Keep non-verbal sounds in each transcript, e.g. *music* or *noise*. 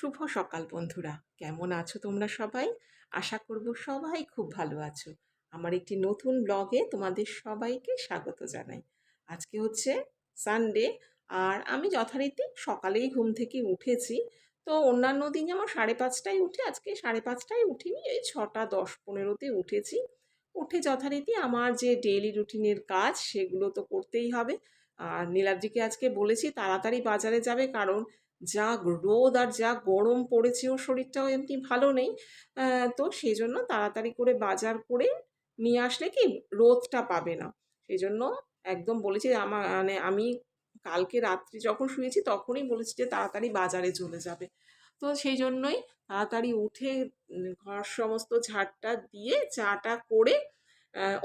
শুভ সকাল বন্ধুরা। কেমন আছো তোমরা সবাই? আশা করব সবাই খুব ভালো আছো। আমার একটি নতুন ব্লগে তোমাদের সবাইকে স্বাগত জানাই। আজকে হচ্ছে সানডে আর আমি যথারীতি সকালেই ঘুম থেকে উঠেছি। তো অন্যান্য দিন যেমন সাড়ে পাঁচটায় উঠে, আজকে সাড়ে পাঁচটায় উঠিনি, এই ছটা দশ পনেরোতে উঠেছি। উঠে যথারীতি আমার যে ডেইলি রুটিনের কাজ সেগুলো তো করতেই হবে। আর নীলাদ্রিকে আজকে বলেছি তাড়াতাড়ি বাজারে যাবে কারণ যা রোদ আর যা গরম পড়েছে ওর শরীরটাও এমনি ভালো নেই। তো সেই জন্য তাড়াতাড়ি করে বাজার করে নিয়ে আসলে কি রোদটা পাবে না। সেই জন্য একদম বলেছি আমার মানে আমি কালকে রাত্রি যখন শুয়েছি তখনই বলেছি যে তাড়াতাড়ি বাজারে চলে যাবে। তো সেই জন্যই তাড়াতাড়ি উঠে ঘর সমস্ত ঝাড়টা দিয়ে চাটা করে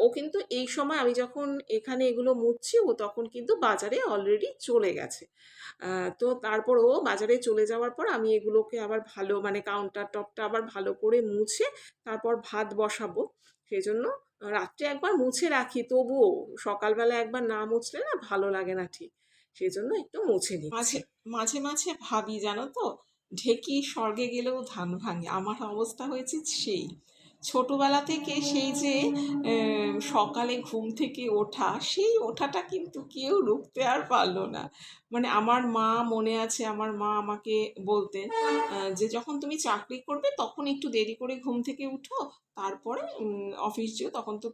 ও কিন্তু এই সময় আমি যখন এখানে এগুলো মুছছি ও তখন কিন্তু বাজারে অলরেডি চলে গেছে। তো তারপর ও বাজারে চলে যাওয়ার পর আমি এগুলোকে আবার ভালো মানে কাউন্টার টপটা আবার ভালো করে মুছে তারপর ভাত বসাবো। সেই জন্য রাত্রে একবার মুছে রাখি তবুও সকালবেলা একবার না মুছলে না ভালো লাগে না ঠিক। সেই জন্য একটু মুছে নিই মাঝে মাঝে মাঝে ভাবি জানো তো? ঢেকি স্বর্গে গেলেও ধান ভাঙে। আমার অবস্থা হয়েছে সেই। ছোটবেলা থেকে সেই যে সকালে ঘুম থেকে ওঠা, সেই ওঠাটা কিন্তু কেউ রুখতে আর পারল না। মানে আমার মা মনে আছে, আমার মা আমাকে বলতেন যে যখন তুমি চাকরি করবে তখন একটু দেরি করে ঘুম থেকে উঠো, তারপরে অফিস যেও, তখন তো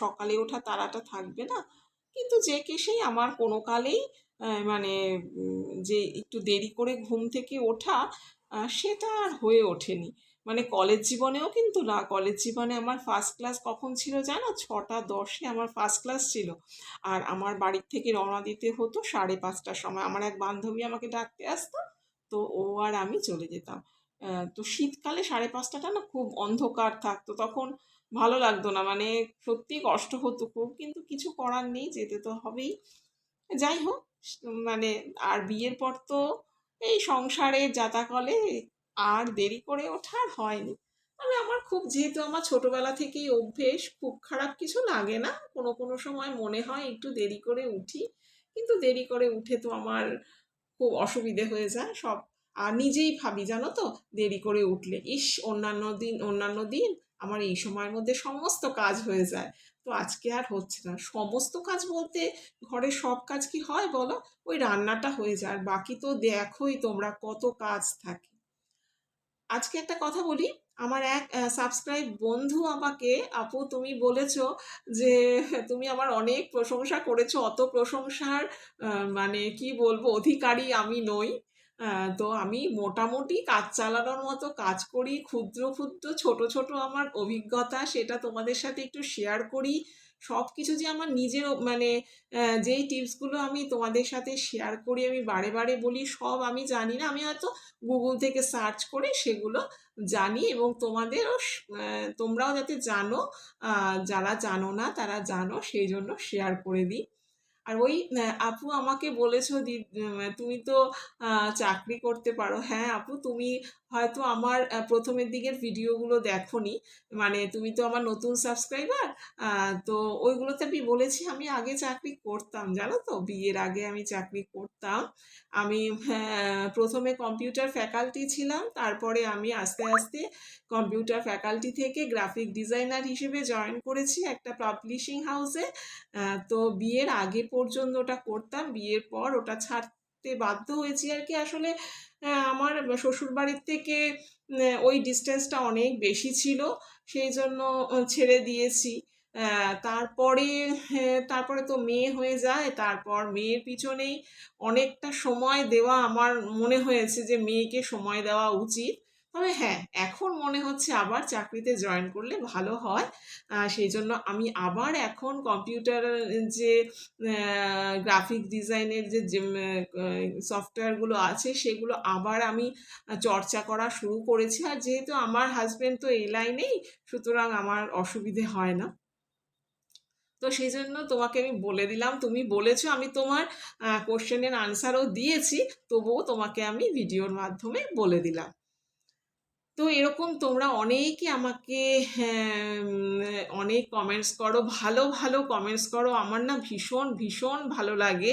সকালে ওঠা তারাটা থাকবে না। কিন্তু যে কেসেই আমার কোনো কালেই মানে যে একটু দেরি করে ঘুম থেকে ওঠা সেটা আর হয়ে ওঠেনি। মানে কলেজ জীবনেও কিন্তু না। কলেজ জীবনে আমার ফার্স্ট ক্লাস কখন ছিল জানো? ছটা দশে আমার ফার্স্ট ক্লাস ছিল। আর আমার বাড়ির থেকে রওনা দিতে হতো সাড়ে পাঁচটার সময়। আমার এক বান্ধবী আমাকে ডাকতে আসতো, তো ও আর আমি চলে যেতাম। তো শীতকালে সাড়ে পাঁচটাটা না খুব অন্ধকার থাকতো। তখন ভালো লাগতো না। মানে সত্যি কষ্ট হতো খুব, কিন্তু কিছু করার নেই, যেতে তো হবেই। যাই হোক মানে আর বিয়ের পর তো এই সংসারে যাতাকলে আর দেরি করে ওঠা আর হয়নি। তবে আমার খুব যেহেতু আমার ছোটবেলা থেকেই অভ্যেস, খুব খারাপ কিছু লাগে না। কোনো কোনো সময় মনে হয় একটু দেরি করে উঠি, কিন্তু দেরি করে উঠে তো আমার খুব অসুবিধে হয়ে যায় সব। আর নিজেই ভাবি, জানো তো, দেরি করে উঠলে। ইস, অন্যান্য দিন অন্যান্য দিন আমার এই সময়ের মধ্যে সমস্ত কাজ হয়ে যায়। তো আজকে আর হচ্ছে না। সমস্ত কাজ বলতে ঘরে সব কাজ কি হয় বলো? ওই রান্নাটা হয়ে যায়। আর বাকি তো দেখোই তোমরা কত কাজ থাকে। আজকে একটা কথা বলি। আমার এক সাবস্ক্রাইব বন্ধু আমাকে, আপু তুমি বলেছ যে, তুমি আমার অনেক প্রশংসা করেছ, অত প্রশংসার মানে কি বলব, অধিকারী আমি নই। তো আমি মোটামুটি কাজ চালানোর মতো কাজ করি, ক্ষুদ্র ক্ষুদ্র, ছোট ছোট আমার অভিজ্ঞতা, সেটা তোমাদের সাথে একটু শেয়ার করি। সব কিছু যে আমার নিজের মানে যেই টিপসগুলো আমি তোমাদের সাথে শেয়ার করি, আমি বারে বারে বলি, সব আমি জানি না। আমি হয়তো গুগল থেকে সার্চ করে সেগুলো জানি এবং তোমাদেরও তোমরাও যাতে জানো যারা জানো না, তারা জানো, সেই জন্য শেয়ার করে দিই। আর ওই আপু আমাকে বলেছ দি তুমি তো চাকরি করতে পারো। হ্যাঁ আপু তুমি হয়তো আমার প্রথমের দিকের ভিডিওগুলো দেখোনি। মানে তুমি তো আমার নতুন সাবস্ক্রাইবার তো ওইগুলোতে আমি বলেছি আমি আগে চাকরি করতাম জানো তো? বিয়ের আগে আমি চাকরি করতাম। আমি হ্যাঁ, প্রথমে কম্পিউটার ফ্যাকাল্টি ছিলাম তারপরে আমি আস্তে আস্তে কম্পিউটার ফ্যাকাল্টি থেকে গ্রাফিক ডিজাইনার হিসেবে জয়েন করেছি একটা পাবলিশিং হাউসে তো বিয়ের আগে পর্যন্ত ওটা করতাম। বিয়ের পর ওটা ছাড়তে বাধ্য হয়েছি আর কি। আসলে আমার শ্বশুর বাড়ির থেকে ওই ডিস্টেন্সটা অনেক বেশি ছিল সেই জন্য ছেড়ে দিয়েছি। তারপরে হ্যাঁ, তারপরে তো মেয়ে হয়ে যায় তারপর মেয়ের পিছনেই অনেকটা সময় দেওয়া আমার মনে হয়েছে যে মেয়েকে সময় দেওয়া উচিত। তবে হ্যাঁ এখন মনে হচ্ছে আবার চাকরিতে জয়েন করলে ভালো হয়। সেই জন্য আমি আবার এখন কম্পিউটার যে গ্রাফিক ডিজাইনের যে সফটওয়্যারগুলো আছে সেগুলো আবার আমি চর্চা করা শুরু করেছি। আর যেহেতু আমার হাজবেন্ড তো এই লাইনেই সুতরাং আমার অসুবিধে হয় না। তো সেই জন্য তোমাকে আমি বলে দিলাম, তুমি বলেছ আমি তোমার কোশ্চেনের আনসারও দিয়েছি, তবুও তোমাকে আমি ভিডিওর মাধ্যমে বলে দিলাম। তো এরকম তোমরা অনেকে আমাকে হ্যাঁ, অনেক কমেন্টস করো ভালো ভালো কমেন্টস করো। আমার না ভীষণ ভীষণ ভালো লাগে।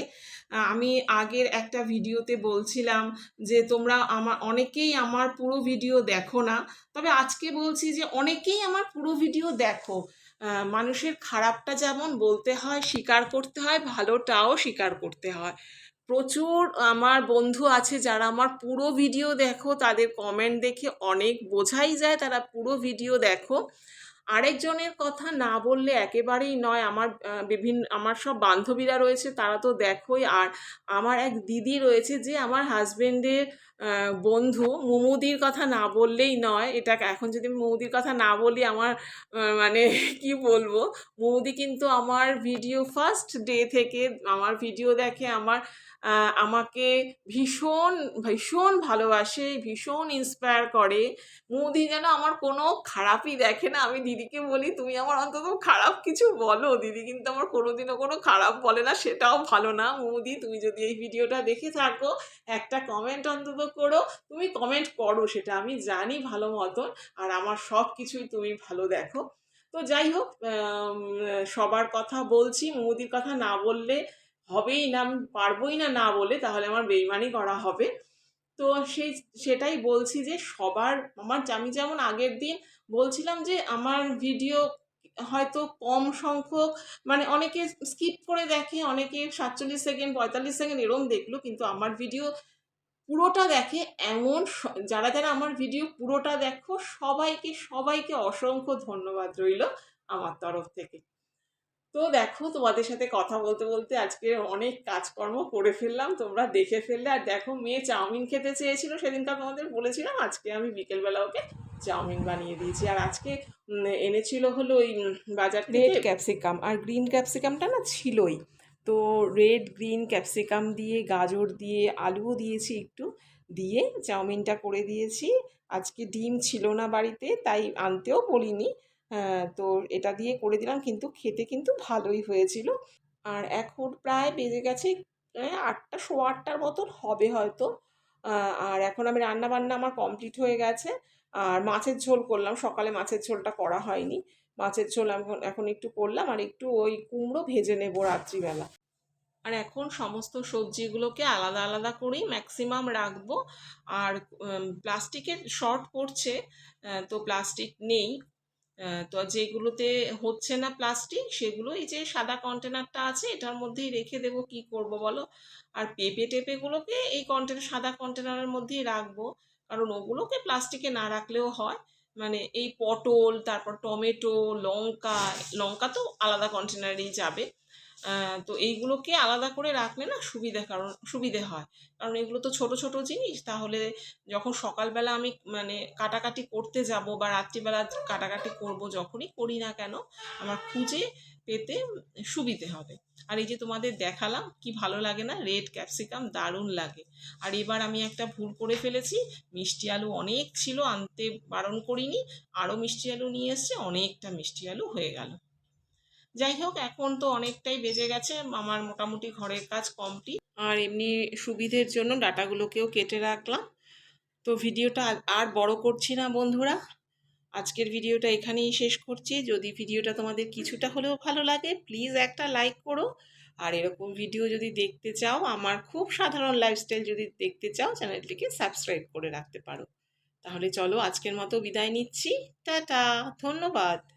আমি আগের একটা ভিডিওতে বলছিলাম যে তোমরা আমার অনেকেই আমার পুরো ভিডিও দেখো না। তবে আজকে বলছি যে অনেকেই আমার পুরো ভিডিও দেখো। মানুষের খারাপটা যেমন বলতে হয় স্বীকার করতে হয় ভালোটাও স্বীকার করতে হয়। প্রচুর আমার বন্ধু আছে যারা আমার পুরো ভিডিও দেখো, তাদের কমেন্ট দেখে অনেক বোঝাই যায় তারা পুরো ভিডিও দেখো। আরেকজনের কথা না বললে একেবারেই নয়, আমার বিভিন্ন, আমার সব বান্ধবীরা রয়েছে, তারা তো দেখোই। আর আমার এক দিদি রয়েছে যে আমার হাজবেন্ডের বন্ধু, মুমুদির কথা না বললেই নয়। এটা এখন যদি আমি মুমুদির কথা না বলি, আমার মানে *laughs* কি বলব? মৌদি কিন্তু আমার ভিডিও ফার্স্ট ডে থেকে আমার ভিডিও দেখে, আমার আমাকে ভীষণ ভীষণ ভালোবাসে, ভীষণ ইন্সপায়ার করে। মৌদি যেন আমার কোনো খারাপই দেখে না। আমি দিদিকে বলি, তুমি আমার অন্তত খারাপ কিছু বলো। দিদি কিন্তু আমার কোনোদিনও কোনো খারাপ বলে না, সেটাও ভালো না। মৌদি, তুমি যদি এই ভিডিওটা দেখে থাকো, একটা কমেন্ট অন্তত করো। তুমি কমেন্ট করো, সেটা আমি জানি ভালো মতন। আর আমার সব কিছুই তুমি ভালো দেখো। তো যাই হোক সবার কথা বলছি। মৌদির কথা না বললে হবেই না, আমি পারবোই না না বলে তাহলে আমার বেইমানি করা হবে। তো সেই, সেটাই বলছি যে সবার, আমার আমি যেমন আগের দিন বলছিলাম যে আমার ভিডিও হয়তো কম সংখ্যক মানে অনেকে স্কিপ করে দেখে, অনেকে সাতচল্লিশ সেকেন্ড, পঁয়তাল্লিশ সেকেন্ড এরম দেখল, কিন্তু আমার ভিডিও পুরোটা দেখে এমন যারা যারা আমার ভিডিও পুরোটা দেখো, সবাইকে সবাইকে অসংখ্য ধন্যবাদ রইল আমার তরফ থেকে। তো দেখো, তোমাদের সাথে কথা বলতে বলতে আজকে অনেক কাজকর্ম করে ফেললাম, তোমরা দেখে ফেললে। আর দেখো, মেয়ে চাউমিন খেতে চেয়েছিল, সেদিনকার তোমাদের বলেছিলাম, আজকে আমি বিকেলবেলা ওকে চাউমিন বানিয়ে দিয়েছি। আর আজকে এনেছিল হলো ওই বাজার রেড ক্যাপসিকাম আর গ্রিন ক্যাপসিকামটা না ছিলই। তো রেড গ্রিন ক্যাপসিকাম দিয়ে, গাজর দিয়ে, আলুও দিয়েছি একটু, দিয়ে চাউমিনটা করে দিয়েছি। আজকে ডিম ছিল না বাড়িতে, তাই আনতেও বলিনি। তো এটা দিয়ে করে দিলাম। কিন্তু খেতে কিন্তু ভালোই হয়েছিল। আর এখন প্রায় বেজে গেছে আটটা সোয়া আটটার মতন হবে হয়তো। আর এখন আমি রান্না বান্না আমার কমপ্লিট হয়ে গেছে। আর মাছের ঝোল করলাম। সকালে মাছের ঝোলটা করা হয়নি। মাছের ঝোল এখন এখন একটু করলাম। আর একটু ওই কুমড়ো ভেজে নেব রাত্রিবেলা। আর এখন সমস্ত সবজিগুলোকে আলাদা আলাদা করেই ম্যাক্সিমাম রাখব। আর প্লাস্টিকের শর্ট আহ, তো প্লাস্টিক নেই। তো যেগুলোতে হচ্ছে না প্লাস্টিক সেগুলো এই যে সাদা কন্টেনারটা আছে, এটার মধ্যেই রেখে দেবো, কি করব বলো? আর পেঁপে টেপেগুলোকে এই কন্টেনার সাদা কন্টেনারের মধ্যেই রাখব। কারণ ওগুলোকে প্লাস্টিকে না রাখলেও হয়। মানে এই পটল, তারপর টমেটো, লঙ্কা লঙ্কা তো আলাদা কন্টেনারেই যাবে। তো এইগুলোকে আলাদা করে রাখলে না সুবিধা, কারণ সুবিধে হয়। কারণ এগুলো তো ছোট ছোট জিনিস, তাহলে যখন সকালবেলা আমি মানে কাটাকাটি করতে যাব বা রাত্রিবেলা কাটাকাটি করব যখনই করি না কেন, আমার খুঁজে পেতে সুবিধে হবে। আর এই যে তোমাদের দেখালাম, কি ভালো লাগে না? রেড ক্যাপসিকাম দারুণ লাগে। আর এবার আমি একটা ভুল করে ফেলেছি, মিষ্টি আলু অনেক ছিল, আনতে বারণ করিনি, আরও মিষ্টি আলু নিয়ে এসছে, অনেকটা মিষ্টি আলু হয়ে গেল। যাই হোক, এখন তো অনেকটাই বেজে গেছে। আমার মোটামুটি ঘরের কাজ কমপ্লিট আর এমনি সুবিধের জন্য ডাটাগুলোকেও কেটে রাখলাম। তো ভিডিওটা আর- বড় করছি না বন্ধুরা। আজকের ভিডিওটা এখানেই শেষ করছি। যদি ভিডিওটা তোমাদের কিছুটা হলেও ভালো লাগে প্লিজ একটা লাইক করো। আর এরকম ভিডিও যদি দেখতে চাও, আমার খুব সাধারণ লাইফস্টাইল যদি দেখতে চাও, চ্যানেলটিকে সাবস্ক্রাইব করে রাখতে পারো। তাহলে চলো আজকের মতো বিদায় নিচ্ছি। টাটা, ধন্যবাদ।